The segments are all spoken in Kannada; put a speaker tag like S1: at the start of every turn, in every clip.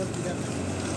S1: Let's do that.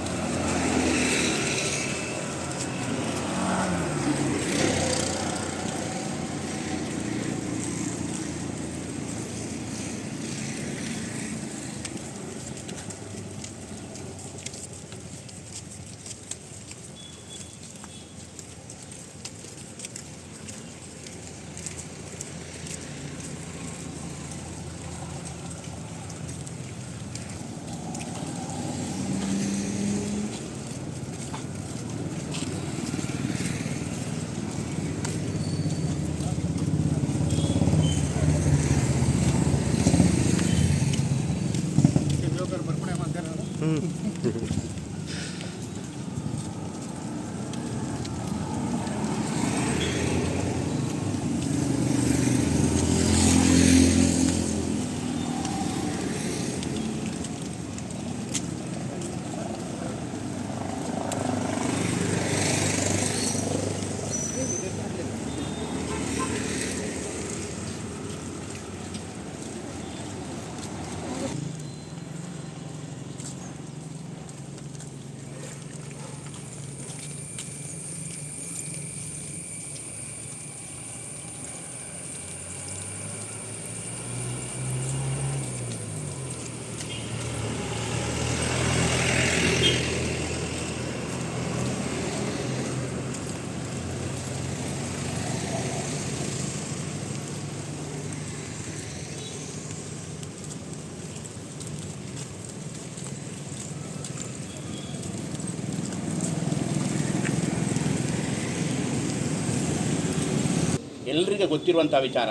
S1: ಎಲ್ರಿಗೂ ಗೊತ್ತಿರುವಂಥ ವಿಚಾರ.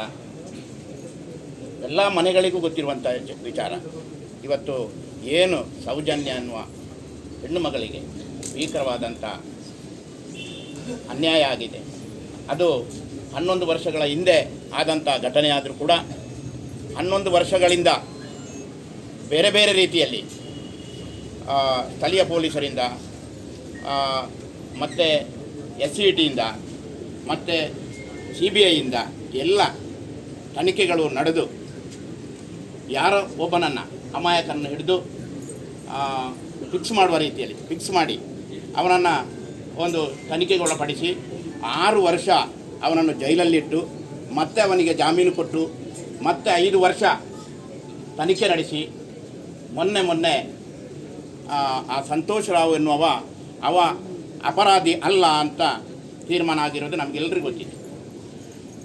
S1: ಎಲ್ಲ ಮನೆಗಳಿಗೂ ಗೊತ್ತಿರುವಂಥ ವಿಚಾರ. ಇವತ್ತು ಏನು ಸೌಜನ್ಯ ಅನ್ನುವ ಹೆಣ್ಣು ಮಗಳಿಗೆ ಭೀಕರವಾದಂಥ ಅನ್ಯಾಯ ಆಗಿದೆ. ಅದು ಹನ್ನೊಂದು ವರ್ಷಗಳ ಹಿಂದೆ ಆದಂಥ ಘಟನೆ ಆದರೂ ಕೂಡ ಹನ್ನೊಂದು ವರ್ಷಗಳಿಂದ ಬೇರೆ ಬೇರೆ ರೀತಿಯಲ್ಲಿ ಸ್ಥಳೀಯ ಪೊಲೀಸರಿಂದ ಮತ್ತು ಎಸ್ ಸಿ ಟಿಯಿಂದ ಮತ್ತು ಸಿ ಬಿ ಐಯಿಂದ ಎಲ್ಲ ತನಿಖೆಗಳು ನಡೆದು ಯಾರೋ ಒಬ್ಬನನ್ನು ಅಮಾಯಕನನ್ನು ಹಿಡಿದು ಫಿಕ್ಸ್ ಮಾಡುವ ರೀತಿಯಲ್ಲಿ ಫಿಕ್ಸ್ ಮಾಡಿ ಅವನನ್ನು ಒಂದು ತನಿಖೆಗೊಳಪಡಿಸಿ ಆರು ವರ್ಷ ಅವನನ್ನು ಜೈಲಲ್ಲಿಟ್ಟು ಮತ್ತೆ ಅವನಿಗೆ ಜಾಮೀನು ಕೊಟ್ಟು ಮತ್ತೆ ಐದು ವರ್ಷ ತನಿಖೆ ನಡೆಸಿ ಮೊನ್ನೆ ಮೊನ್ನೆ ಆ, ಸಂತೋಷ್ ರಾವ್ ಎನ್ನುವ ಅವ ಅಪರಾಧಿ ಅಲ್ಲ ಅಂತ ತೀರ್ಮಾನ ಆಗಿರೋದು ನಮಗೆಲ್ಲರಿಗೂ ಗೊತ್ತಿದೆ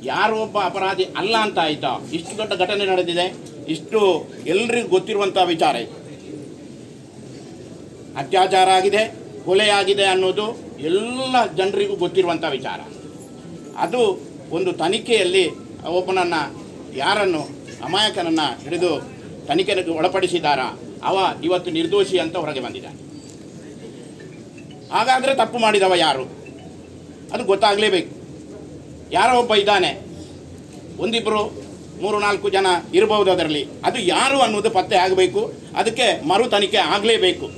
S1: ಯಾರು ಒಬ್ಬ ಅಪರಾಧಿ ಅಲ್ಲ ಅಂತ ಆಯ್ತಾ. ಇಷ್ಟು ದೊಡ್ಡ ಘಟನೆ ನಡೆದಿದೆ. ಇಷ್ಟು ಎಲ್ರಿಗೂ ಗೊತ್ತಿರುವಂಥ ವಿಚಾರ ಅತ್ಯಾಚಾರ ಆಗಿದೆ, ಕೊಲೆ ಆಗಿದೆ ಅನ್ನೋದು ಎಲ್ಲ ಜನರಿಗೂ ಗೊತ್ತಿರುವಂಥ ವಿಚಾರ. ಅದು ಒಂದು ತನಿಖೆಯಲ್ಲಿ ಒಬ್ಬನನ್ನು ಯಾರನ್ನು ಅಮಾಯಕನನ್ನು ಹಿಡಿದು ತನಿಖೆಗೆ ಒಳಪಡಿಸಿದಾರ ಅವ ಇವತ್ತು ನಿರ್ದೋಷಿ ಅಂತ ಹೊರಗೆ ಬಂದಿದ್ದಾನೆ. ಹಾಗಾದರೆ ತಪ್ಪು ಮಾಡಿದವ ಯಾರು? ಅದು ಗೊತ್ತಾಗಲೇಬೇಕು. ಯಾರೋ ಒಬ್ಬ ಇದ್ದಾನೆ. ಒಂದಿಬ್ಬರು ಮೂರು, ನಾಲ್ಕು ಜನ ಇರಬಹುದು ಅದರಲ್ಲಿ. ಅದು ಯಾರು ಅನ್ನೋದು ಪತ್ತೆ ಆಗಬೇಕು. ಅದಕ್ಕೆ ಮರು ತನಿಖೆ ಆಗಲೇಬೇಕು.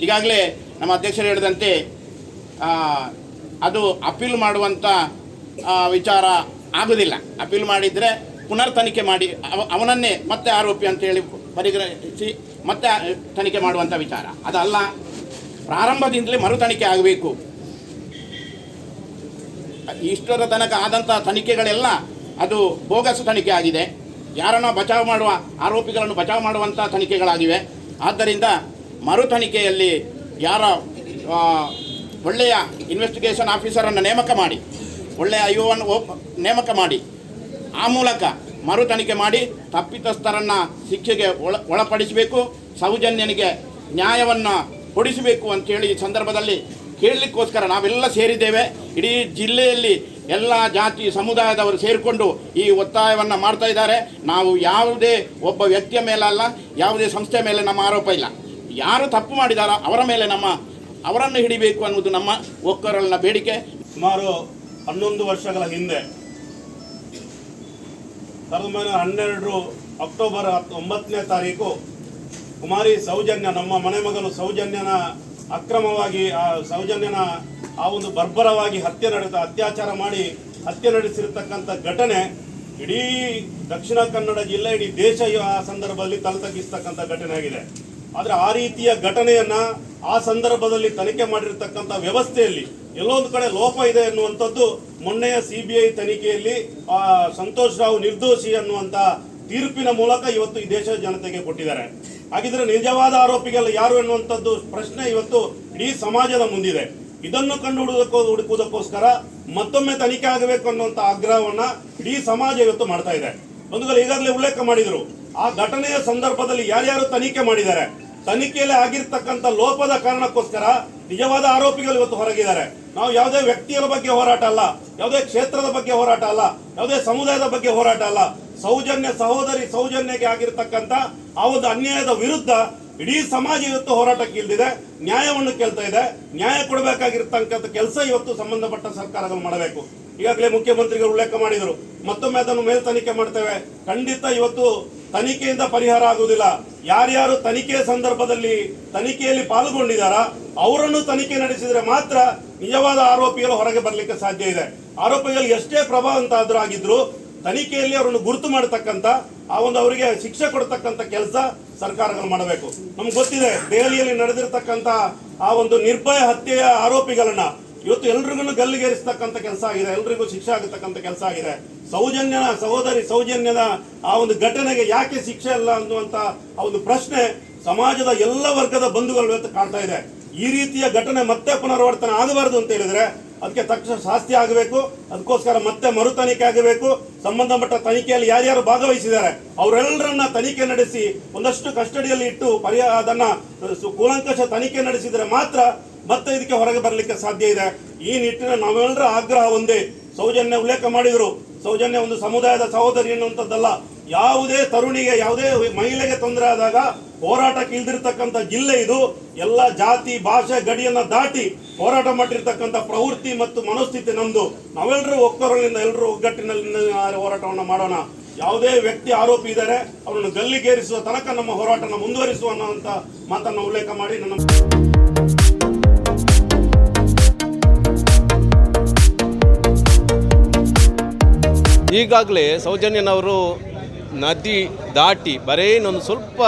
S1: ಈಗಾಗಲೇ ನಮ್ಮ ಅಧ್ಯಕ್ಷರು ಹೇಳಿದಂತೆ ಅದು ಅಪೀಲ್ ಮಾಡುವಂಥ ವಿಚಾರ ಆಗೋದಿಲ್ಲ. ಅಪೀಲ್ ಮಾಡಿದರೆ ಪುನರ್ ತನಿಖೆ ಮಾಡಿ, ಅವ, ಅವನನ್ನೇ ಮತ್ತೆ ಆರೋಪಿ ಅಂತೇಳಿ ಪರಿಗಣಿಸಿ ಮತ್ತೆ ತನಿಖೆ ಮಾಡುವಂಥ ವಿಚಾರ. ಅದಲ್ಲ, ಪ್ರಾರಂಭದಿಂದಲೇ ಮರು ತನಿಖೆ ಆಗಬೇಕು. ಇಷ್ಟರ ತನಕ ಆದಂಥ ತನಿಖೆಗಳೆಲ್ಲ ಅದು ಬೋಗಸ್ ತನಿಖೆ ಆಗಿದೆ. ಯಾರನ್ನ ಬಚಾವ್ ಮಾಡುವ, ಆರೋಪಿಗಳನ್ನು ಬಚಾವ್ ಮಾಡುವಂಥ ತನಿಖೆಗಳಾಗಿವೆ. ಆದ್ದರಿಂದ ಮರು ತನಿಖೆಯಲ್ಲಿ ಯಾರ ಒಳ್ಳೆಯ ಇನ್ವೆಸ್ಟಿಗೇಷನ್ ಆಫೀಸರನ್ನು ನೇಮಕ ಮಾಡಿ, ಒಳ್ಳೆಯ ಐಒವನ್ನು ನೇಮಕ ಮಾಡಿ, ಆ ಮೂಲಕ ಮರು ತನಿಖೆ ಮಾಡಿ ತಪ್ಪಿತಸ್ಥರನ್ನು ಶಿಕ್ಷೆಗೆ ಒಳ, ಒಳಪಡಿಸಬೇಕು, ಸೌಜನ್ಯನಿಗೆ ನ್ಯಾಯವನ್ನು ಕೊಡಿಸಬೇಕು ಅಂತೇಳಿ ಈ ಸಂದರ್ಭದಲ್ಲಿ ಕೇಳಲಿಕ್ಕೋಸ್ಕರ ನಾವೆಲ್ಲ ಸೇರಿದ್ದೇವೆ. ಇಡೀ ಜಿಲ್ಲೆಯಲ್ಲಿ ಎಲ್ಲ ಜಾತಿ ಸಮುದಾಯದವರು ಸೇರಿಕೊಂಡು ಈ ಒತ್ತಾಯವನ್ನು ಮಾಡ್ತಾ ಇದ್ದಾರೆ. ನಾವು ಯಾವುದೇ ಒಬ್ಬ ವ್ಯಕ್ತಿಯ ಮೇಲಲ್ಲ, ಯಾವುದೇ ಸಂಸ್ಥೆ ಮೇಲೆ ನಮ್ಮ ಆರೋಪ ಇಲ್ಲ. ಯಾರು ತಪ್ಪು ಮಾಡಿದಾರೋ ಅವರ ಮೇಲೆ ನಮ್ಮ, ಅವರನ್ನು ಹಿಡಿಬೇಕು ಅನ್ನೋದು ನಮ್ಮ ಒಕ್ಕರಲ್ನ ಬೇಡಿಕೆ.
S2: ಸುಮಾರು ಹನ್ನೊಂದು ವರ್ಷಗಳ ಹಿಂದೆ, ಸಾವಿರದ ಒಂಬೈನೂರ ಹನ್ನೆರಡು ಅಕ್ಟೋಬರ್ ಒಂಬತ್ತನೇ ತಾರೀಕು ಕುಮಾರಿ ಸೌಜನ್ಯ, ನಮ್ಮ ಮನೆ ಮಗಳು ಸೌಜನ್ಯನ ಅಕ್ರಮವಾಗಿ ಆ ಸೌಜನ್ಯನ ಆ ಒಂದು ಬರ್ಬರವಾಗಿ ಹತ್ಯೆ ನಡೆದ, ಅತ್ಯಾಚಾರ ಮಾಡಿ ಹತ್ಯೆ ನಡೆಸಿರತಕ್ಕಂಥ ಘಟನೆ ಇಡೀ ದಕ್ಷಿಣ ಕನ್ನಡ ಜಿಲ್ಲೆ, ಇಡೀ ದೇಶ ಆ ಸಂದರ್ಭದಲ್ಲಿ ತಲೆತಗ್ಗಿಸ್ತಕ್ಕಂಥ ಘಟನೆ ಆಗಿದೆ. ಆದರೆ ಆ ರೀತಿಯ ಘಟನೆಯನ್ನ ಆ ಸಂದರ್ಭದಲ್ಲಿ ತನಿಖೆ ಮಾಡಿರ್ತಕ್ಕಂಥ ವ್ಯವಸ್ಥೆಯಲ್ಲಿ ಎಲ್ಲೊಂದು ಕಡೆ ಲೋಪ ಇದೆ ಎನ್ನುವಂಥದ್ದು ಮೊನ್ನೆಯ ಸಿಬಿಐ ತನಿಖೆಯಲ್ಲಿ ಆ ಸಂತೋಷ್ ರಾವ್ ನಿರ್ದೋಷಿ ಅನ್ನುವಂತ ತೀರ್ಪಿನ ಮೂಲಕ ಇವತ್ತು ಈ ದೇಶದ ಜನತೆಗೆ ಕೊಟ್ಟಿದ್ದಾರೆ. ಹಾಗಿದ್ರೆ ನಿಜವಾದ ಆರೋಪಿಗಳು ಯಾರು ಎನ್ನುವಂಥದ್ದು ಪ್ರಶ್ನೆ ಇವತ್ತು ಇಡೀ ಸಮಾಜದ ಮುಂದಿದೆ. ಇದನ್ನು ಕಂಡು ಹುಡುಕೋ ಹುಡುಕುವುದಕ್ಕೋಸ್ಕರ ಮತ್ತೊಮ್ಮೆ ತನಿಖೆ ಆಗಬೇಕು ಅನ್ನುವಂಥ ಆಗ್ರಹವನ್ನ ಇಡೀ ಸಮಾಜ ಇವತ್ತು ಮಾಡ್ತಾ ಇದೆ. ಬಂಧುಗಳು, ಈಗಾಗಲೇ ಉಲ್ಲೇಖ ಮಾಡಿದ್ರು. ಆ ಘಟನೆಯ ಸಂದರ್ಭದಲ್ಲಿ ಯಾರ್ಯಾರು ತನಿಖೆ ಮಾಡಿದ್ದಾರೆ? ತನಿಖೆಯಲ್ಲಿ ಆಗಿರ್ತಕ್ಕಂಥ ಲೋಪದ ಕಾರಣಕ್ಕೋಸ್ಕರ ನಿಜವಾದ ಆರೋಪಿಗಳು ಇವತ್ತು ಹೊರಗಿದ್ದಾರೆ. ನಾವು ಯಾವುದೇ ವ್ಯಕ್ತಿಯ ಬಗ್ಗೆ ಹೋರಾಟ ಅಲ್ಲ, ಯಾವುದೇ ಕ್ಷೇತ್ರದ ಬಗ್ಗೆ ಹೋರಾಟ ಅಲ್ಲ, ಯಾವುದೇ ಸಮುದಾಯದ ಬಗ್ಗೆ ಹೋರಾಟ ಅಲ್ಲ. ಸೌಜನ್ಯ ಸಹೋದರಿ ಸೌಜನ್ಯಕ್ಕೆ ಆಗಿರ್ತಕ್ಕಂಥ ಆ ಒಂದು ಅನ್ಯಾಯದ ವಿರುದ್ಧ ಇಡೀ ಸಮಾಜ ಇವತ್ತು ಹೋರಾಟಕ್ಕೆ ಇಲ್ದಿದೆ ನ್ಯಾಯವನ್ನು ಕೇಳ್ತಾ ಇದೆ, ನ್ಯಾಯ ಕೊಡಬೇಕಾಗಿರ್ತಕ್ಕಂಥ ಕೆಲಸ ಇವತ್ತು ಸಂಬಂಧಪಟ್ಟ ಸರ್ಕಾರಗಳು ಮಾಡಬೇಕು. ಈಗಾಗಲೇ ಮುಖ್ಯಮಂತ್ರಿಗಳು ಉಲ್ಲೇಖ ಮಾಡಿದರು, ಮತ್ತೊಮ್ಮೆ ಅದನ್ನು ಮೇಲ್ ತನಿಖೆ ಮಾಡ್ತೇವೆ. ಖಂಡಿತ ಇವತ್ತು ತನಿಖೆಯಿಂದ ಪರಿಹಾರ ಆಗುವುದಿಲ್ಲ. ಯಾರ್ಯಾರು ತನಿಖೆಯ ಸಂದರ್ಭದಲ್ಲಿ ತನಿಖೆಯಲ್ಲಿ ಪಾಲ್ಗೊಂಡಿದಾರ ಅವರನ್ನು ತನಿಖೆ ನಡೆಸಿದ್ರೆ ಮಾತ್ರ ನಿಜವಾದ ಆರೋಪಿಗಳು ಹೊರಗೆ ಬರಲಿಕ್ಕೆ ಸಾಧ್ಯ ಇದೆ. ಆರೋಪಿಗಳು ಎಷ್ಟೇ ಪ್ರಭಾವಂತ ಆದ್ರೂ ಆಗಿದ್ರು ತನಿಖೆಯಲ್ಲಿ ಅವರನ್ನು ಗುರುತು ಮಾಡತಕ್ಕಂತ ಆ ಒಂದು ಅವರಿಗೆ ಶಿಕ್ಷೆ ಕೊಡತಕ್ಕಂತ ಕೆಲಸ ಸರ್ಕಾರಗಳು ಮಾಡಬೇಕು. ನಮ್ಗೆ ಗೊತ್ತಿದೆ, ದೆಹಲಿಯಲ್ಲಿ ನಡೆದಿರತಕ್ಕಂತ ಆ ಒಂದು ನಿರ್ಭಯ ಹತ್ಯೆಯ ಆರೋಪಿಗಳನ್ನ ಇವತ್ತು ಎಲ್ರಿಗೂ ಗಲ್ಲಿಗೇರಿಸ್ತಕ್ಕಂಥ ಕೆಲಸ ಆಗಿದೆ, ಎಲ್ರಿಗೂ ಶಿಕ್ಷೆ ಆಗತಕ್ಕಂಥ ಕೆಲಸ ಆಗಿದೆ. ಸೌಜನ್ಯನ, ಸಹೋದರಿ ಸೌಜನ್ಯದ ಆ ಒಂದು ಘಟನೆಗೆ ಯಾಕೆ ಶಿಕ್ಷೆ ಅಲ್ಲ ಅನ್ನುವಂತ ಆ ಒಂದು ಪ್ರಶ್ನೆ ಸಮಾಜದ ಎಲ್ಲ ವರ್ಗದ ಬಂಧುಗಳು ಇವತ್ತು ಕಾಣ್ತಾ ಇದೆ. ಈ ರೀತಿಯ ಘಟನೆ ಮತ್ತೆ ಪುನರಾವರ್ತನೆ ಆಗಬಾರದು ಅಂತ ಹೇಳಿದ್ರೆ ಅದಕ್ಕೆ ತಕ್ಷಣ ಶಾಸ್ತಿ ಆಗಬೇಕು. ಅದಕ್ಕೋಸ್ಕರ ಮತ್ತೆ ಮರು ತನಿಖೆ ಆಗಬೇಕು. ಸಂಬಂಧಪಟ್ಟ ತನಿಖೆಯಲ್ಲಿ ಯಾರ್ಯಾರು ಭಾಗವಹಿಸಿದ್ದಾರೆ, ಅವರೆಲ್ಲರನ್ನ ತನಿಖೆ ನಡೆಸಿ, ಒಂದಷ್ಟು ಕಸ್ಟಡಿಯಲ್ಲಿ ಇಟ್ಟು ಪರಿಹಾರ, ಅದನ್ನ ಕೂಲಂಕಷ ತನಿಖೆ ನಡೆಸಿದರೆ ಮಾತ್ರ ಮತ್ತೆ ಇದಕ್ಕೆ ಹೊರಗೆ ಬರಲಿಕ್ಕೆ ಸಾಧ್ಯ ಇದೆ. ಈ ನಿಟ್ಟಿನಲ್ಲಿ ನಾವೆಲ್ಲರ ಆಗ್ರಹ ಒಂದೇ ಸೌಜನ್ಯ ಉಲ್ಲೇಖ ಮಾಡಿದರು. ಸೌಜನ್ಯ ಒಂದು ಸಮುದಾಯದ ಸಹೋದರಿ ಅನ್ನುವಂಥದ್ದಲ್ಲ ಯಾವುದೇ ತರುಣಿಗೆ, ಯಾವುದೇ ಮಹಿಳೆಗೆ ತೊಂದರೆ ಆದಾಗ ಹೋರಾಟಕ್ಕೆ ಇಲ್ದಿರ್ತಕ್ಕಂಥ ಜಿಲ್ಲೆ ಇದು. ಎಲ್ಲ ಜಾತಿ, ಭಾಷೆ, ಗಡಿಯನ್ನ ದಾಟಿ ಹೋರಾಟ ಮಾಡಿರ್ತಕ್ಕಂಥ ಪ್ರವೃತ್ತಿ ಮತ್ತು ಮನೋಸ್ಥಿತಿ ನಮ್ಮದು ನಾವೆಲ್ಲರೂ ಒಕ್ಕರಲಿಂದ ಎಲ್ಲರೂ ಒಗ್ಗಟ್ಟಿನಲ್ಲಿ ಹೋರಾಟವನ್ನು ಮಾಡೋಣ. ಯಾವುದೇ ವ್ಯಕ್ತಿ ಆರೋಪಿ ಇದ್ದಾರೆ ಅವರನ್ನು ಗಲ್ಲಿಗೇರಿಸುವ ತನಕ ನಮ್ಮ ಹೋರಾಟನ ಮುಂದುವರಿಸುವ ಅನ್ನೋಂಥ ಮಾತನ್ನು ಉಲ್ಲೇಖ ಮಾಡಿ ನನ್ನ
S3: ಈಗಾಗಲೇ ಸೌಜನ್ಯನವರು ನದಿ ದಾಟಿ ಇನ್ನೊಂದು ಸ್ವಲ್ಪ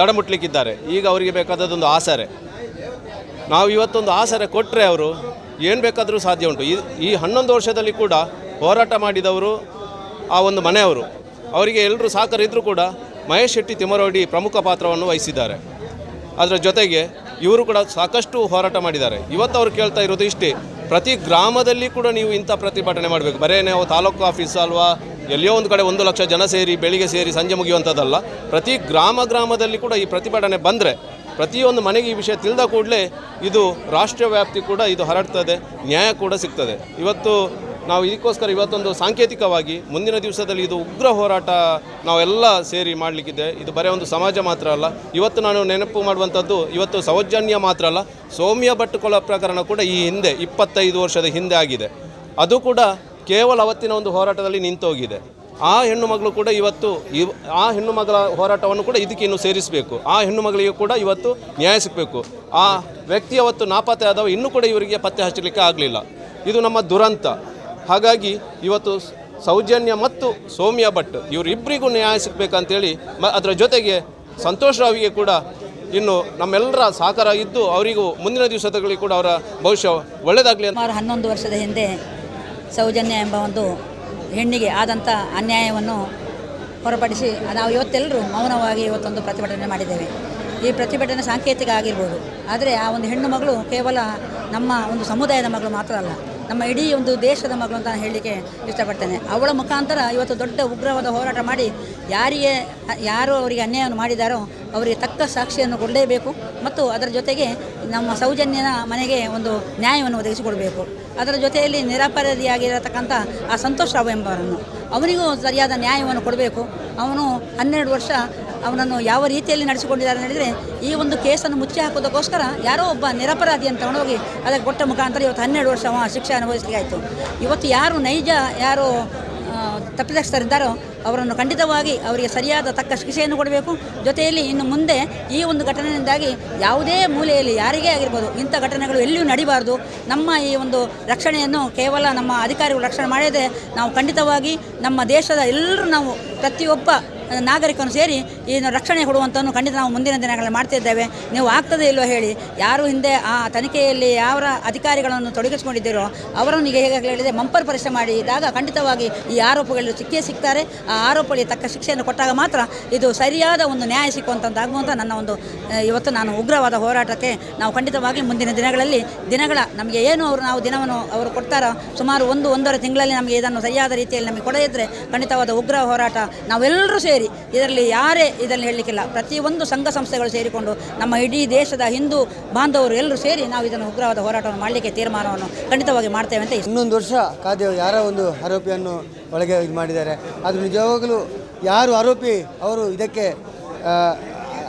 S3: ದಡ ಮುಟ್ಲಿಕ್ಕಿದ್ದಾರೆ ಈಗ ಅವರಿಗೆ ಬೇಕಾದದ್ದೊಂದು ಆಸರೆ. ನಾವು ಇವತ್ತೊಂದು ಆಸರೆ ಕೊಟ್ಟರೆ ಅವರು ಏನು ಬೇಕಾದರೂ ಸಾಧ್ಯ ಉಂಟು. ಈ ಈ ಹನ್ನೊಂದು ವರ್ಷದಲ್ಲಿ ಕೂಡ ಹೋರಾಟ ಮಾಡಿದವರು ಆ ಒಂದು ಮನೆಯವರು. ಅವರಿಗೆ ಎಲ್ಲರೂ ಸಾಕರಿದ್ದರೂ ಕೂಡ ಮಹೇಶ್ ಶೆಟ್ಟಿ ತಿಮ್ಮರೋಡಿ ಪ್ರಮುಖ ಪಾತ್ರವನ್ನು ವಹಿಸಿದ್ದಾರೆ. ಅದರ ಜೊತೆಗೆ ಇವರು ಕೂಡ ಸಾಕಷ್ಟು ಹೋರಾಟ ಮಾಡಿದ್ದಾರೆ. ಇವತ್ತು ಅವರು ಕೇಳ್ತಾ ಇರೋದು ಇಷ್ಟೇ. ಪ್ರತಿ ಗ್ರಾಮದಲ್ಲಿ ಕೂಡ ನೀವು ಇಂಥ ಪ್ರತಿಭಟನೆ ಮಾಡಬೇಕು. ಬರೇ ನಾವು ತಾಲೂಕು ಆಫೀಸ್ ಅಲ್ವಾ ಎಲ್ಲಿಯೋ ಒಂದು ಕಡೆ ಒಂದು ಲಕ್ಷ ಜನ ಸೇರಿ, ಬೆಳಿಗ್ಗೆ ಸೇರಿ, ಸಂಜೆ ಮುಗಿಯುವಂಥದ್ದಲ್ಲ. ಪ್ರತಿ ಗ್ರಾಮ ಗ್ರಾಮದಲ್ಲಿ ಕೂಡ ಈ ಪ್ರತಿಭಟನೆ ಬಂದರೆ, ಪ್ರತಿಯೊಂದು ಮನೆಗೆ ಈ ವಿಷಯ ತಿಳಿದ ಕೂಡಲೇ ಇದು ರಾಷ್ಟ್ರ ವ್ಯಾಪ್ತಿ ಕೂಡ ಇದು ಹರಡ್ತದೆ, ನ್ಯಾಯ ಕೂಡ ಸಿಗ್ತದೆ. ಇವತ್ತು ನಾವು ಇದಕ್ಕೋಸ್ಕರ ಇವತ್ತೊಂದು ಸಾಂಕೇತಿಕವಾಗಿ ಮುಂದಿನ ದಿವಸದಲ್ಲಿ ಇದು ಉಗ್ರ ಹೋರಾಟ ನಾವೆಲ್ಲ ಸೇರಿ ಮಾಡಲಿಕ್ಕಿದೆ. ಇದು ಬರೀ ಒಂದು ಸಮಾಜ ಮಾತ್ರ ಅಲ್ಲ. ಇವತ್ತು ನಾನು ನೆನಪು ಮಾಡುವಂಥದ್ದು ಇವತ್ತು ಸೌಜನ್ಯ ಮಾತ್ರ ಅಲ್ಲ. ಸೌಮ್ಯ ಭಟ್ ಕೊಲ ಪ್ರಕರಣ ಕೂಡ ಈ ಹಿಂದೆ ಇಪ್ಪತ್ತೈದು ವರ್ಷದ ಹಿಂದೆ ಆಗಿದೆ. ಅದು ಕೂಡ ಕೇವಲ ಅವತ್ತಿನ ಒಂದು ಹೋರಾಟದಲ್ಲಿ ನಿಂತೋಗಿದೆ. ಆ ಹೆಣ್ಣು ಮಗಳು ಕೂಡ ಇವತ್ತು ಇವ್, ಆ ಹೆಣ್ಣು ಮಗಳ ಹೋರಾಟವನ್ನು ಕೂಡ ಇದಕ್ಕೆ ಇನ್ನು ಸೇರಿಸಬೇಕು. ಆ ಹೆಣ್ಣು ಮಗಳಿಗೆ ಕೂಡ ಇವತ್ತು ನ್ಯಾಯ ಸಿಗಬೇಕು. ಆ ವ್ಯಕ್ತಿ ಅವತ್ತು ನಾಪತ್ತೆ ಆದವ ಇನ್ನೂ ಕೂಡ ಇವರಿಗೆ ಪತ್ತೆ ಹಚ್ಚಲಿಕ್ಕೆ ಆಗಲಿಲ್ಲ. ಇದು ನಮ್ಮ ದುರಂತ. ಹಾಗಾಗಿ ಇವತ್ತು ಸೌಜನ್ಯ ಮತ್ತು ಸೌಮ್ಯ ಭಟ್ ಇವರಿಬ್ಬರಿಗೂ ನ್ಯಾಯ ಸಿಗಬೇಕಂತೇಳಿ ಮ, ಅದರ ಜೊತೆಗೆ ಸಂತೋಷ್ ರಾವಿಗೆ ಕೂಡ ಇನ್ನು ನಮ್ಮೆಲ್ಲರ ಸಹಕಾರ ಇದ್ದು ಅವರಿಗೂ ಮುಂದಿನ ದಿವಸದಲ್ಲಿ ಕೂಡ ಅವರ ಭವಿಷ್ಯ ಒಳ್ಳೆಯದಾಗಲಿ ಅಂತ
S4: ಹನ್ನೊಂದು ವರ್ಷದ ಹಿಂದೆ ಸೌಜನ್ಯ ಎಂಬ ಒಂದು ಹೆಣ್ಣಿಗೆ ಆದಂಥ ಅನ್ಯಾಯವನ್ನು ಹೊರಪಡಿಸಿ ನಾವು ಇವತ್ತೆಲ್ಲರೂ ಮೌನವಾಗಿ ಇವತ್ತೊಂದು ಪ್ರತಿಭಟನೆ ಮಾಡಿದ್ದೇವೆ. ಈ ಪ್ರತಿಭಟನೆ ಸಾಂಕೇತಿಕ ಆಗಿರ್ಬೋದು. ಆದರೆ ಆ ಒಂದು ಹೆಣ್ಣು ಮಗಳು ಕೇವಲ ನಮ್ಮ ಒಂದು ಸಮುದಾಯದ ಮಗಳು ಮಾತ್ರ ಅಲ್ಲ. ನಮ್ಮ ಇಡೀ ಒಂದು ದೇಶದ ಮಗಳು ಅಂತ ನಾನು ಹೇಳಲಿಕ್ಕೆ ಇಷ್ಟಪಡ್ತೇನೆ. ಅವಳ ಮುಖಾಂತರ ಇವತ್ತು ದೊಡ್ಡ ಉಗ್ರವಾದ ಹೋರಾಟ ಮಾಡಿ ಯಾರಿಗೆ, ಯಾರು ಅವರಿಗೆ ಅನ್ಯಾಯವನ್ನು ಮಾಡಿದಾರೋ ಅವರಿಗೆ ತಕ್ಕ ಸಾಕ್ಷಿಯನ್ನು ಕೊಡಲೇಬೇಕು ಮತ್ತು ಅದರ ಜೊತೆಗೆ ನಮ್ಮ ಸೌಜನ್ಯನ ಮನೆಗೆ ಒಂದು ನ್ಯಾಯವನ್ನು ಒದಗಿಸಿಕೊಡಬೇಕು. ಅದರ ಜೊತೆಯಲ್ಲಿ ನಿರಪರಾಧಿಯಾಗಿರತಕ್ಕಂಥ ಆ ಸಂತೋಷ್ ರಾವ್ ಎಂಬವರನ್ನು. ಅವನಿಗೂ ಸರಿಯಾದ ನ್ಯಾಯವನ್ನು ಕೊಡಬೇಕು. ಅವನು ಹನ್ನೆರಡು ವರ್ಷ ಅವನನ್ನು ಯಾವ ರೀತಿಯಲ್ಲಿ ನಡೆಸಿಕೊಂಡಿದ್ದಾರೆ ಹೇಳಿದರೆ, ಈ ಒಂದು ಕೇಸನ್ನು ಮುಚ್ಚಿ ಹಾಕೋದಕ್ಕೋಸ್ಕರ ಯಾರೋ ಒಬ್ಬ ನಿರಪರಾಧಿ ಅಂತ ತಗೊಂಡೋಗಿ ಅದಕ್ಕೆ ಕೊಟ್ಟ ಮುಖಾಂತರ ಇವತ್ತು ಹನ್ನೆರಡು ವರ್ಷ ಶಿಕ್ಷೆ ಅನುಭವಿಸಲಿಕ್ಕೆ ಆಯಿತು. ಇವತ್ತು ಯಾರು ನೈಜ, ಯಾರು ತಪ್ಪಿತಸ್ಥರಿದ್ದಾರೋ ಅವರನ್ನು ಖಂಡಿತವಾಗಿ ಅವರಿಗೆ ಸರಿಯಾದ ತಕ್ಕ ಶಿಕ್ಷೆಯನ್ನು ಕೊಡಬೇಕು. ಜೊತೆಯಲ್ಲಿ ಇನ್ನು ಮುಂದೆ ಈ ಒಂದು ಘಟನೆಯಿಂದಾಗಿ ಯಾವುದೇ ಮೂಲೆಯಲ್ಲಿ ಯಾರಿಗೇ ಆಗಿರ್ಬೋದು ಇಂಥ ಘಟನೆಗಳು ಎಲ್ಲಿಯೂ ನಡಿಬಾರ್ದು. ನಮ್ಮ ಈ ಒಂದು ರಕ್ಷಣೆಯನ್ನು ಕೇವಲ ನಮ್ಮ ಅಧಿಕಾರಿಗಳು ರಕ್ಷಣೆ ಮಾಡದೆ ನಾವು ಖಂಡಿತವಾಗಿ ನಮ್ಮ ದೇಶದ ಎಲ್ಲರೂ ನಾವು ಪ್ರತಿಯೊಬ್ಬ ನಾಗರಿಕನು ಸೇರಿ ಈ ರಕ್ಷಣೆ ಕೊಡುವಂಥವನ್ನು ಖಂಡಿತ ನಾವು ಮುಂದಿನ ದಿನಗಳಲ್ಲಿ ಮಾಡ್ತಿದ್ದೇವೆ ನೀವು ಆಗ್ತದೆ ಇಲ್ಲೋ ಹೇಳಿ, ಯಾರು ಹಿಂದೆ ಆ ತನಿಖೆಯಲ್ಲಿ ಯಾವ ಅಧಿಕಾರಿಗಳನ್ನು ತೊಡಗಿಸಿಕೊಂಡಿದ್ದೀರೋ ಅವರನ್ನು ಈಗ ಹೇಗೆ ಹೇಳಿದೆ, ಮಂಪರ್ ಪರೀಕ್ಷೆ ಮಾಡಿದಾಗ ಖಂಡಿತವಾಗಿ ಈ ಆರೋಪಗಳು ಸಿಕ್ಕೇ ಸಿಗ್ತಾರೆ. ಆ ಆರೋಪಗಳಿಗೆ ತಕ್ಕ ಶಿಕ್ಷೆಯನ್ನು ಕೊಟ್ಟಾಗ ಮಾತ್ರ ಇದು ಸರಿಯಾದ ಒಂದು ನ್ಯಾಯ ಸಿಕ್ಕುವಂಥದ್ದಾಗುವಂಥ ನನ್ನ ಒಂದು ಇವತ್ತು ನಾನು ಉಗ್ರವಾದ ಹೋರಾಟಕ್ಕೆ ನಾವು ಖಂಡಿತವಾಗಿ ಮುಂದಿನ ದಿನಗಳಲ್ಲಿ ದಿನಗಳ ನಮಗೆ ಏನು ಅವರು ನಾವು ದಿನವನ್ನು ಅವರು ಕೊಡ್ತಾರೋ, ಸುಮಾರು ಒಂದು, ಒಂದೂವರೆ ತಿಂಗಳಲ್ಲಿ ನಮಗೆ ಇದನ್ನು ಸರಿಯಾದ ರೀತಿಯಲ್ಲಿ ನಮಗೆ ಕೊಡದಿದ್ದರೆ ಖಂಡಿತವಾದ ಉಗ್ರ ಹೋರಾಟ ನಾವೆಲ್ಲರೂ ಸೇರಿ ಇದರಲ್ಲಿ ಯಾರೇ ಇದನ್ನು ಹೇಳಲಿಕ್ಕಿಲ್ಲ ಪ್ರತಿಯೊಂದು ಸಂಘ ಸಂಸ್ಥೆಗಳು ಸೇರಿಕೊಂಡು ನಮ್ಮ ಇಡೀ ದೇಶದ ಹಿಂದೂ ಬಾಂಧವರು ಎಲ್ಲರೂ ಸೇರಿ ನಾವು ಇದನ್ನು ಉಗ್ರವಾದ ಹೋರಾಟವನ್ನು ಮಾಡಲಿಕ್ಕೆ ತೀರ್ಮಾನವನ್ನು ಖಂಡಿತವಾಗಿ ಮಾಡ್ತೇವೆ ಅಂತ
S5: ಇನ್ನೊಂದು ವರ್ಷ ಕಾದೇವು ಯಾರೋ ಒಂದು ಆರೋಪಿಯನ್ನು ಒಳಗೆ ಇದು ಮಾಡಿದ್ದಾರೆ. ಅದು ನಿಜವಾಗಲೂ ಯಾರು ಆರೋಪಿ ಅವರು ಇದಕ್ಕೆ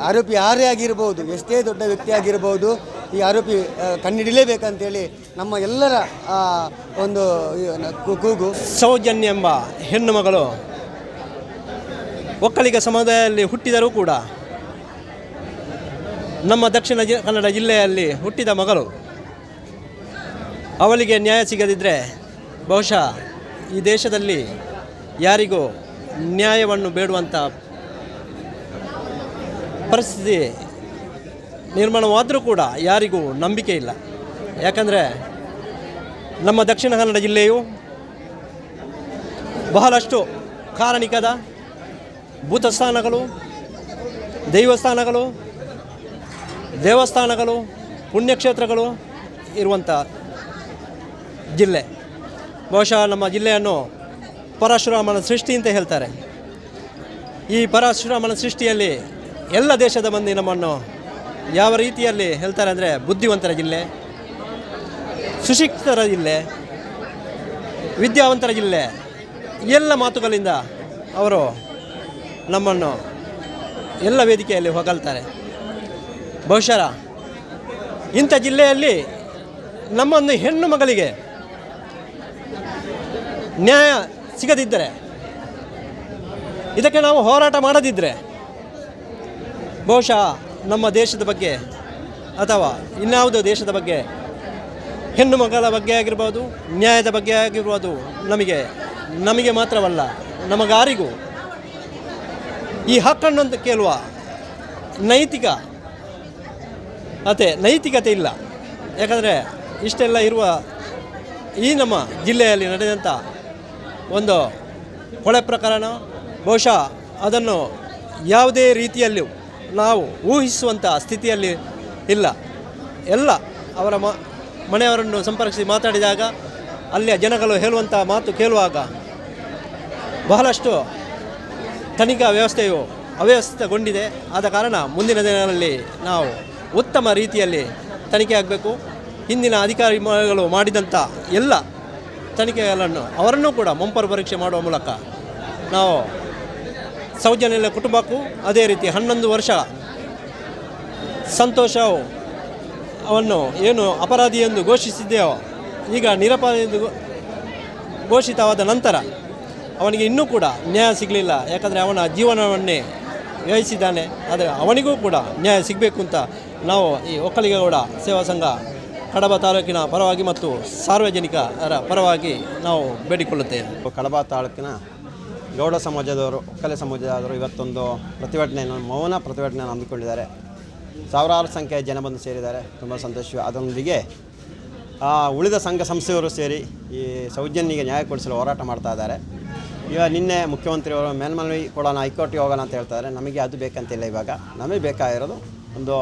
S5: ಆರೋಪಿ ಯಾರೇ ಆಗಿರ್ಬೋದು ಎಷ್ಟೇ ದೊಡ್ಡ ವ್ಯಕ್ತಿ ಆಗಿರ್ಬೋದು ಈ ಆರೋಪಿ ಕಣ್ಣಿಡಿಲೇಬೇಕಂತೇಳಿ ನಮ್ಮ ಎಲ್ಲರ ಒಂದು ಕೂಗು.
S6: ಸೌಜನ್ಯ ಎಂಬ ಹೆಣ್ಣು ಮಗಳು ಒಕ್ಕಲಿಗ ಸಮುದಾಯದಲ್ಲಿ ಹುಟ್ಟಿದರೂ ಕೂಡ ನಮ್ಮ ದಕ್ಷಿಣ ಕನ್ನಡ ಜಿಲ್ಲೆಯಲ್ಲಿ ಹುಟ್ಟಿದ ಮಗಳು ಅವಳಿಗೆ ನ್ಯಾಯ ಸಿಗದಿದ್ದರೆ ಬಹುಶಃ ಈ ದೇಶದಲ್ಲಿ ಯಾರಿಗೂ ನ್ಯಾಯವನ್ನು ಬೇಡುವಂಥ ಪರಿಸ್ಥಿತಿ ನಿರ್ಮಾಣವಾದರೂ ಕೂಡ ಯಾರಿಗೂ ನಂಬಿಕೆ ಇಲ್ಲ. ಯಾಕಂದರೆ ನಮ್ಮ ದಕ್ಷಿಣ ಕನ್ನಡ ಜಿಲ್ಲೆಯು ಬಹಳಷ್ಟು ಕಾರಣಿಕದ ಭೂತಸ್ಥಾನಗಳು, ದೈವಸ್ಥಾನಗಳು, ದೇವಸ್ಥಾನಗಳು, ಪುಣ್ಯಕ್ಷೇತ್ರಗಳು ಇರುವಂಥ ಜಿಲ್ಲೆ. ಬಹುಶಃ ನಮ್ಮ ಜಿಲ್ಲೆಯನ್ನು ಪರಶುರಾಮನ ಸೃಷ್ಟಿ ಅಂತ ಹೇಳ್ತಾರೆ. ಈ ಪರಶುರಾಮನ ಸೃಷ್ಟಿಯಲ್ಲಿ ಎಲ್ಲ ದೇಶದ ಮಂದಿ ನಮ್ಮನ್ನು ಯಾವ ರೀತಿಯಲ್ಲಿ ಹೇಳ್ತಾರೆ ಅಂದರೆ ಬುದ್ಧಿವಂತರ ಜಿಲ್ಲೆ, ಸುಶಿಕ್ಷಿತರ ಜಿಲ್ಲೆ, ವಿದ್ಯಾವಂತರ ಜಿಲ್ಲೆ, ಎಲ್ಲ ಮಾತುಗಳಿಂದ ಅವರು ನಮ್ಮನ್ನು ಎಲ್ಲ ವೇದಿಕೆಯಲ್ಲಿ ಹೊಗಳ್ತಾರೆ. ಬಹುಶಃ ಇಂಥ ಜಿಲ್ಲೆಯಲ್ಲಿ ನಮ್ಮೊಂದು ಹೆಣ್ಣು ಮಗಳಿಗೆ ನ್ಯಾಯ ಸಿಗದಿದ್ದರೆ, ಇದಕ್ಕೆ ನಾವು ಹೋರಾಟ ಮಾಡದಿದ್ದರೆ, ಬಹುಶಃ ನಮ್ಮ ದೇಶದ ಬಗ್ಗೆ ಅಥವಾ ಇನ್ಯಾವುದೋ ದೇಶದ ಬಗ್ಗೆ ಹೆಣ್ಣು ಮಗಳ ಬಗ್ಗೆ ಆಗಿರ್ಬೋದು, ನ್ಯಾಯದ ಬಗ್ಗೆ ಆಗಿರ್ಬೋದು, ನಮಗೆ ನಮಗೆ ಮಾತ್ರವಲ್ಲ, ನಮಗಾರಿಗೂ ಈ ಹಕ್ಕನ್ನು ಅಂತ ಕೇಳುವ ನೈತಿಕ ಅತೆ ನೈತಿಕತೆ ಇಲ್ಲ. ಯಾಕಂದರೆ ಇಷ್ಟೆಲ್ಲ ಇರುವ ಈ ನಮ್ಮ ಜಿಲ್ಲೆಯಲ್ಲಿ ನಡೆದಂಥ ಒಂದು ಕೊಳೆ ಪ್ರಕರಣ, ಬಹುಶಃ ಅದನ್ನು ಯಾವುದೇ ರೀತಿಯಲ್ಲಿ ನಾವು ಊಹಿಸುವಂಥ ಸ್ಥಿತಿಯಲ್ಲಿ ಇಲ್ಲ. ಎಲ್ಲ ಅವರ ಮ, ಮನೆಯವರನ್ನು ಸಂಪರ್ಕಿಸಿ ಮಾತಾಡಿದಾಗ ಅಲ್ಲಿಯ ಜನಗಳು ಹೇಳುವಂಥ ಮಾತು ಕೇಳುವಾಗ ಬಹಳಷ್ಟು ತನಿಖಾ ವ್ಯವಸ್ಥೆಯು ಅವ್ಯವಸ್ಥಿತಗೊಂಡಿದೆ. ಆದ ಕಾರಣ ಮುಂದಿನ ದಿನಗಳಲ್ಲಿ ನಾವು ಉತ್ತಮ ರೀತಿಯಲ್ಲಿ ತನಿಖೆ ಆಗಬೇಕು. ಹಿಂದಿನ ಅಧಿಕಾರಿಗಳು ಮಾಡಿದಂಥ ಎಲ್ಲ ತನಿಖೆಗಳನ್ನು ಅವರನ್ನು ಕೂಡ ಮುಂಪರು ಪರೀಕ್ಷೆ ಮಾಡುವ ಮೂಲಕ ನಾವು ಸೌಜನ್ಯ ಕುಟುಂಬಕ್ಕೂ ಅದೇ ರೀತಿ ಹನ್ನೊಂದು ವರ್ಷ ಸಂತೋಷವು ಅವನ್ನು ಏನು ಅಪರಾಧಿ ಎಂದು ಘೋಷಿಸಿದ್ದೆಯೋ ಈಗ ನಿರಪರಾಧಿ ಎಂದು ಘೋಷಿತವಾದ ನಂತರ ಅವನಿಗೆ ಇನ್ನೂ ಕೂಡ ನ್ಯಾಯ ಸಿಗಲಿಲ್ಲ. ಯಾಕಂದರೆ ಅವನ ಜೀವನವನ್ನೇ ವ್ಯಯಿಸಿದ್ದಾನೆ. ಆದರೆ ಅವನಿಗೂ ಕೂಡ ನ್ಯಾಯ ಸಿಗಬೇಕು ಅಂತ ನಾವು ಈ ಒಕ್ಕಲಿಗೌಡ ಸೇವಾ ಸಂಘ ಕಡಬ ತಾಲೂಕಿನ ಪರವಾಗಿ ಮತ್ತು ಸಾರ್ವಜನಿಕರ ಪರವಾಗಿ ನಾವು ಬೇಡಿಕೊಳ್ಳುತ್ತೇವೆ.
S7: ಕಡಬ ತಾಲೂಕಿನ ಗೌಡ ಸಮಾಜದವರು, ಒಕ್ಕಲೆ ಸಮಾಜದವರು ಇವತ್ತೊಂದು ಪ್ರತಿಭಟನೆಯನ್ನು, ಮೌನ ಪ್ರತಿಭಟನೆಯನ್ನು ಹಮ್ಮಿಕೊಂಡಿದ್ದಾರೆ. ಸಾವಿರಾರು ಸಂಖ್ಯೆಯ ಜನ ಬಂದು ಸೇರಿದ್ದಾರೆ. ತುಂಬ ಸಂತೋಷ. ಅದರೊಂದಿಗೆ ಉಳಿದ ಸಂಘ ಸಂಸ್ಥೆಯವರು ಸೇರಿ ಈ ಸೌಜನ್ಯಿಗೆ ನ್ಯಾಯ ಕೊಡಿಸಲು ಹೋರಾಟ ಮಾಡ್ತಾ ಇದ್ದಾರೆ. ಈಗ ನಿನ್ನೆ ಮುಖ್ಯಮಂತ್ರಿಯವರು ಮೇಲ್ಮನವಿ ಕೊಡೋಣ, ಹೈಕೋರ್ಟಿಗೆ ಹೋಗೋಣ ಅಂತ ಹೇಳ್ತಾರೆ ನಮಗೆ ಅದು ಬೇಕಂತಿಲ್ಲ ಇವಾಗ. ನಮಗೆ ಬೇಕಾಗಿರೋದು ಒಂದು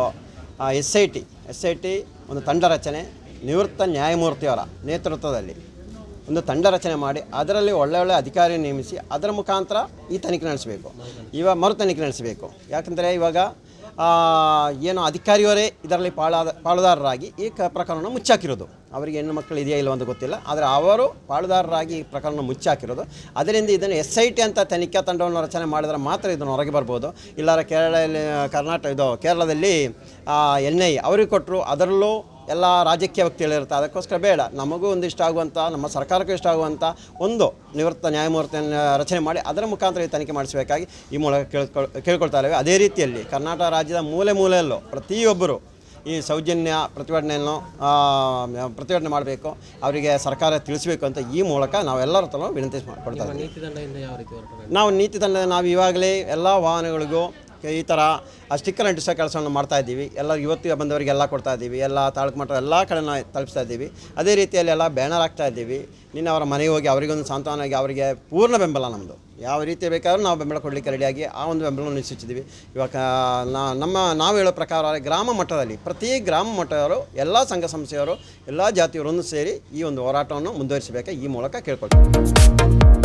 S7: S I T S I T ಒಂದು ತಂಡ ರಚನೆ, ನಿವೃತ್ತ ನ್ಯಾಯಮೂರ್ತಿಯವರ ನೇತೃತ್ವದಲ್ಲಿ ಒಂದು ತಂಡ ರಚನೆ ಮಾಡಿ, ಅದರಲ್ಲಿ ಒಳ್ಳೆ ಒಳ್ಳೆ ಅಧಿಕಾರಿ ನೇಮಿಸಿ ಅದರ ಮುಖಾಂತರ ಈ ತನಿಖೆ ನಡೆಸಬೇಕು. ಇವಾಗ ಮರು ತನಿಖೆ ನಡೆಸಬೇಕು. ಯಾಕಂದರೆ ಇವಾಗ ಏನು ಅಧಿಕಾರಿಯವರೇ ಇದರಲ್ಲಿ ಪಾಳಾದ ಪಾಳುದಾರರಾಗಿ ಈ ಕ ಪ್ರಕರಣವನ್ನು ಮುಚ್ಚಾಕಿರೋದು. ಅವರಿಗೆ ಹೆಣ್ಣು ಮಕ್ಕಳು ಇದೆಯಾ ಇಲ್ಲ ಅಂತ ಗೊತ್ತಿಲ್ಲ. ಆದರೆ ಅವರು ಪಾಳುದಾರರಾಗಿ ಈ ಪ್ರಕರಣ ಮುಚ್ಚಾಕಿರೋದು. ಅದರಿಂದ ಇದನ್ನು ಎಸ್ ಐ ಟಿ ಅಂತ ತನಿಖಾ ತಂಡವನ್ನು ರಚನೆ ಮಾಡಿದರೆ ಮಾತ್ರ ಇದನ್ನು ಹೊರಗೆ ಬರ್ಬೋದು. ಇಲ್ಲಾರ ಕೇರಳದಲ್ಲಿ ಕರ್ನಾಟಕ ಇದು ಕೇರಳದಲ್ಲಿ ಎನ್ ಐ ಅವ್ರಿಗೆ ಕೊಟ್ಟರು. ಅದರಲ್ಲೂ ಎಲ್ಲ ರಾಜಕೀಯ ವ್ಯಕ್ತಿಗಳಿರುತ್ತೆ ಅದಕ್ಕೋಸ್ಕರ ಬೇಡ. ನಮಗೂ ಒಂದು ಇಷ್ಟ ಆಗುವಂಥ, ನಮ್ಮ ಸರ್ಕಾರಕ್ಕೂ ಇಷ್ಟ ಆಗುವಂಥ ಒಂದು ನಿವೃತ್ತ ನ್ಯಾಯಮೂರ್ತಿಯನ್ನು ರಚನೆ ಮಾಡಿ ಅದರ ಮುಖಾಂತರ ಈ ತನಿಖೆ ಮಾಡಿಸಬೇಕಾಗಿ ಈ ಮೂಲಕ ಕೇಳ್ಕೊಳ್ ಕೇಳ್ಕೊಳ್ತಾ ಇದ್ದೇವೆ. ಅದೇ ರೀತಿಯಲ್ಲಿ ಕರ್ನಾಟಕ ರಾಜ್ಯದ ಮೂಲೆ ಮೂಲೆಯಲ್ಲೂ ಪ್ರತಿಯೊಬ್ಬರು ಈ ಸೌಜನ್ಯ ಪ್ರತಿಭಟನೆಯನ್ನು ಪ್ರತಿಭಟನೆ ಮಾಡಬೇಕು ಅವರಿಗೆ ಸರ್ಕಾರ ತಿಳಿಸಬೇಕು ಅಂತ ಈ ಮೂಲಕ ನಾವೆಲ್ಲರ ಹತ್ರ ವಿನಂತಿ ಮಾಡಿಕೊಡ್ತಾ ಇದ್ದೀವಿ. ನಾವು ನೀತಿ ತಂಡ ನಾವು ಇವಾಗಲೇ ಎಲ್ಲ ವಾಹನಗಳಿಗೂ ಈ ಥರ ಆ ಸ್ಟಿಕ್ಕರ್ ಅಂಟಿಸೋ ಕೆಲಸವನ್ನು ಮಾಡ್ತಾ ಇದ್ದೀವಿ. ಎಲ್ಲ ಬಂದವರಿಗೆ ಬಂದವರಿಗೆಲ್ಲ ಕೊಡ್ತಾ ಇದ್ದೀವಿ. ಎಲ್ಲ ತಾಲೂಕು ಮಟ್ಟ ಎಲ್ಲ ಕಡೆನ ತಲುಪಿಸ್ತಾ ಇದ್ದೀವಿ. ಅದೇ ರೀತಿಯಲ್ಲಿ ಎಲ್ಲ ಬ್ಯಾನರ್ ಹಾಕ್ತಾ ಇದ್ದೀವಿ. ನಿನ್ನೆ ಅವರ ಮನೆಗೆ ಹೋಗಿ ಅವರಿಗೊಂದು ಸಾಂತ್ವನವಾಗಿ ಅವರಿಗೆ ಪೂರ್ಣ ಬೆಂಬಲ ನಮ್ಮದು ಯಾವ ರೀತಿ ಬೇಕಾದ್ರೂ ನಾವು ಬೆಂಬಲ ಕೊಡಲಿಕ್ಕೆ ರೆಡಿಯಾಗಿ ಆ ಒಂದು ಬೆಂಬಲವನ್ನು ನಿಶ್ಚಿಸಿದ್ದೀವಿ ಇವಾಗ ನಾ- ನಮ್ಮ, ನಾವು ಹೇಳೋ ಪ್ರಕಾರ ಗ್ರಾಮ ಮಟ್ಟದಲ್ಲಿ ಪ್ರತಿ ಗ್ರಾಮ ಮಟ್ಟದವರು, ಎಲ್ಲ ಸಂಘ ಸಂಸ್ಥೆಯವರು, ಎಲ್ಲ ಜಾತಿಯವರೊಂದು ಸೇರಿ ಈ ಒಂದು ಹೋರಾಟವನ್ನು ಮುಂದುವರಿಸಬೇಕು ಈ ಮೂಲಕ ಕೇಳ್ಕೊಳ್ತೀವಿ